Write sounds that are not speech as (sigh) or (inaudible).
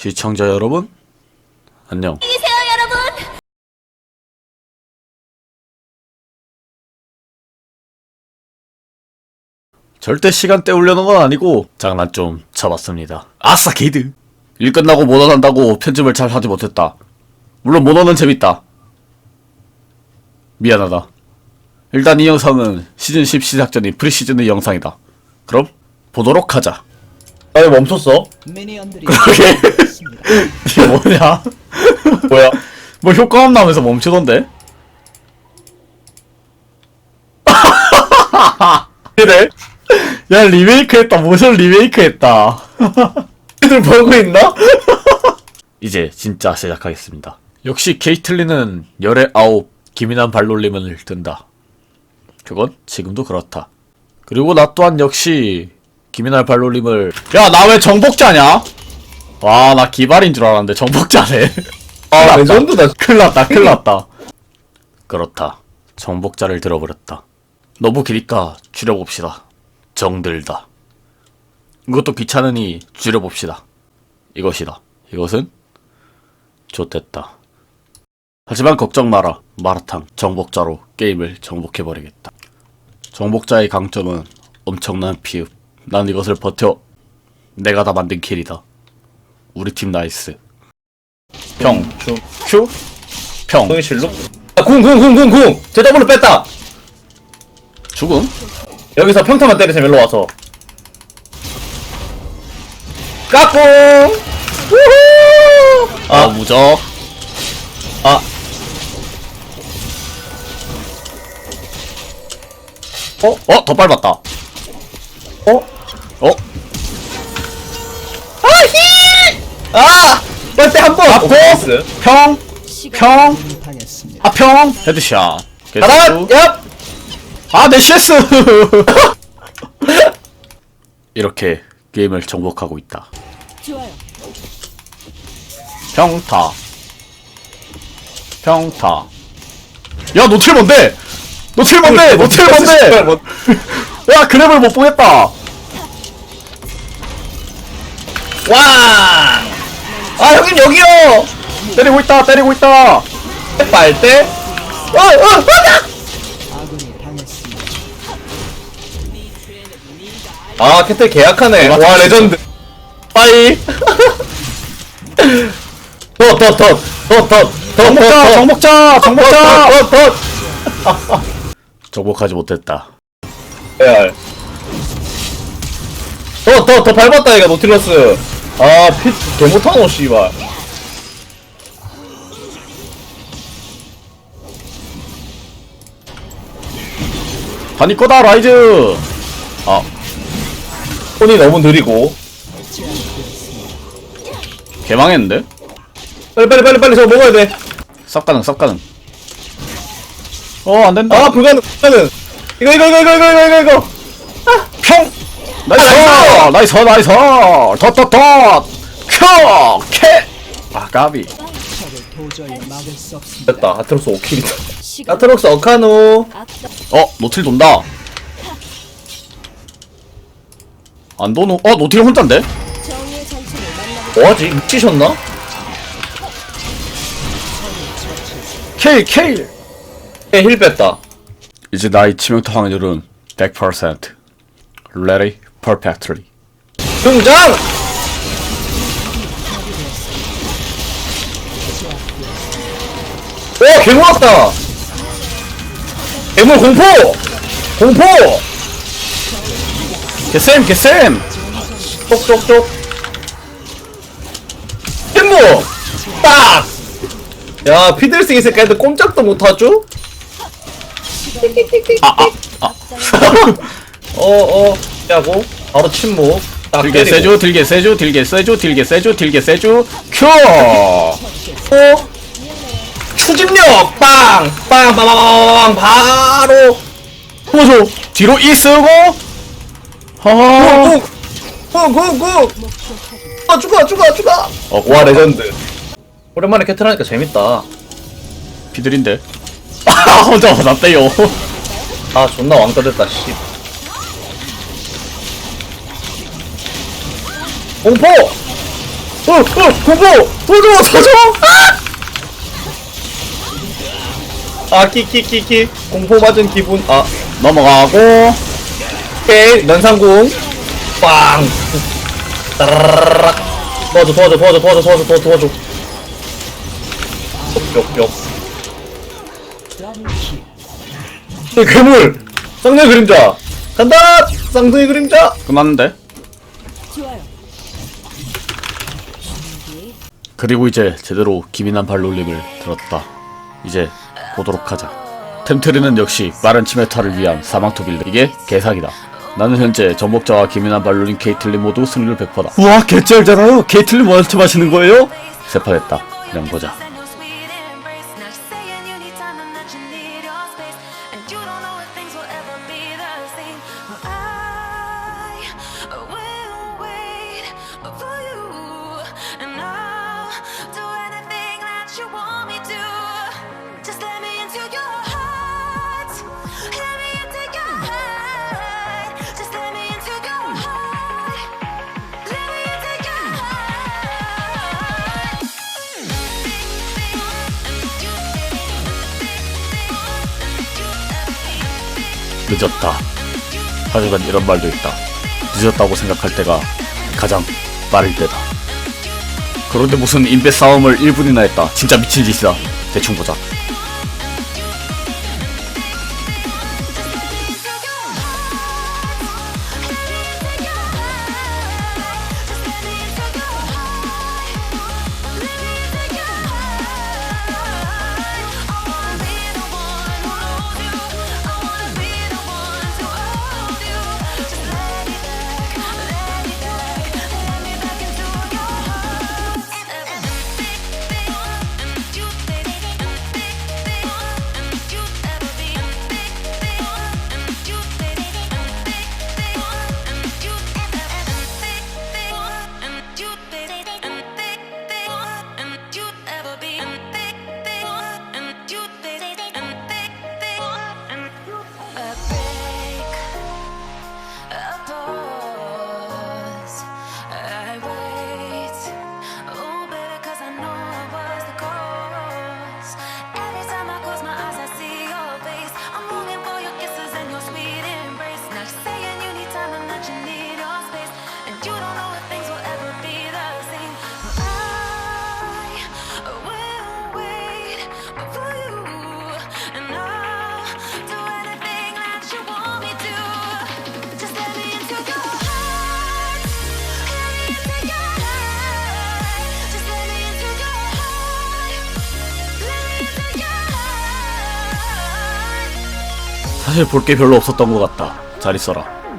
시청자 여러분, 안녕. 계세요 여러분. 절대 시간 때우려는 건 아니고 장난 좀 쳐봤습니다. 아싸 게이드. 일 끝나고 모던 한다고 편집을 잘 하지 못했다. 물론 모던은 재밌다. 미안하다. 일단 이 영상은 시즌 10 시작 전인 프리시즌의 영상이다. 그럼 보도록 하자. 아왜 멈췄어? 미니언들이 그러게. (laughs) 이게 뭐냐? 뭐야? 뭐 효과음 나면서 멈추던데? 이래? 야 리메이크 했다 모션 리메이크 했다 애들 보고 있나? 이제 진짜 시작하겠습니다 역시 케이틀린은 열의 아홉 기민한 발놀림을 든다 그건 지금도 그렇다 그리고 나 또한 역시 기민한 발놀림을. 야 나 왜 정복자냐? 와 나 기발인 줄 알았는데 정복자네. 아 레전드다. 큰일났다 큰일났다. 그렇다. 정복자를 들어버렸다. 너무 기니까 줄여봅시다. 정들다. 이것도 귀찮으니 줄여봅시다. 이것이다. 이것은 좋됐다. 하지만 걱정 마라. 마라탕 정복자로 게임을 정복해버리겠다. 정복자의 강점은 엄청난 피흡 난 이것을 버텨 내가 다 만든 킬이다 우리 팀 나이스 평 중. 큐? 평 동이 실룩. 아궁 궁 궁 궁 궁. 제 더블로 뺐다. 죽음? 여기서 평타만 때리세요 일로 와서. 까꿍. 우후. 아 아 무적 아. 어? 어? 더 밟았다 어? 어? 아! 빨대 한 번. 아포! 오케이, 평? 평? 하평? 헤드샷 하나, 개수 얍. 아내 CS (laughs) 이렇게 게임을 정복하고 있다 좋아요. 평타 평타 야 노틸 뭔데? 노틸 뭔데? (laughs) 노틸 뭔데? 뭐- (laughs) 야 그랩을 못 보겠다 와! 아 형님 여기요. 때리고 있다 때리고 있다 빨대. 어, 어, 당했습니다. 아 캐틀 계약하네. 와 레전드. 빠이. 더더더더더더 정복자 정복자 정복자 더더 (laughs) 정복하지 못했다 레알. 더더 더 밟았다 이가 노틸러스. 아핏 개못하노 씨발. 다니 거다 라이즈 아 손이 너무 느리고. 개망했는데? 빨리 빨리 빨리 빨리 저거 먹어야 돼. 쌉 가능 쌉 가능 어 안 된다 아 불가능 불가능. 이거 이거 이거 이거 이거 이거 이거. 평 나이스 아, 나이스 나이스 덧덧덧 큐캐 아 까비. 됐다. 아트록스 5킬이다. 시간 (laughs) 아트록스 어카노. 어 노틸 돈다 안 도노 어 노틸 혼잔데? 뭐하지? 미치셨나? 케일 케일 예, 힐 뺐다. 이제 나의 치명타 확률은 100% Ready perfectly 등장! 오, 괴물 왔다! 괴물 공포! 공포! 개쌤 개쌤 똑똑똑. 햄무! 딱! 야, 피들스 이 새끼들 꼼짝도 못하죠? (laughs) (laughs) 어, 어, 하고, 바로 침묵. 딱 들게 때리고. 세주 들게 세주 들게 세주 들게 세주 들게 세주 큐! 어? 추진력! 빵! 빵! 빵 빵 빵 빵 바로 보소. 뒤로 이 쓰고. 허허 꾹꾹꾹꾹 아 죽어 죽어 죽어. 어, 와 레전드. 오랜만에 캐틀하니까 재밌다. 비들인데. 아 (laughs) 혼자 받았대요. 아 존나 왕따 됐다 씨 공포 어, 어, 공포! 도줘, 도줘! 아! 아, 키, 키, 키, 키. 공포 맞은 기분. 아, 넘어가고 오케이. 면상궁. 빵! 따라라락. 도와줘, 도와줘, 도와줘, 도와줘, 도와줘, 도와줘, 도와줘. 뿅, 뿅. 더블킬. 이 괴물! 쌍둥이 그림자! 간다! 쌍둥이 그림자! 끝났는데 좋아요. 그리고 이제 제대로 기민한 발놀림을 들었다. 이제 보도록 하자. 템트리는 역시 빠른 치메타를 위한 사망토 빌드. 이게 개사기다. 나는 현재 전복자와 기민한 발놀림 케이틀린 모두 승률 100%다. 우와 개쩔잖아요. 케이틀린 원투 하시는 거예요? 세판했다. 그냥 보자. 늦었다. 하지만 이런 말도 있다. 늦었다고 생각할 때가 가장 빠를 때다. 그런데 무슨 인베 싸움을 1분이나 했다. 진짜 미친 짓이다. 대충 보자. 사실 볼 게 별로 없었던 것 같다. 잘 있어라. 끝!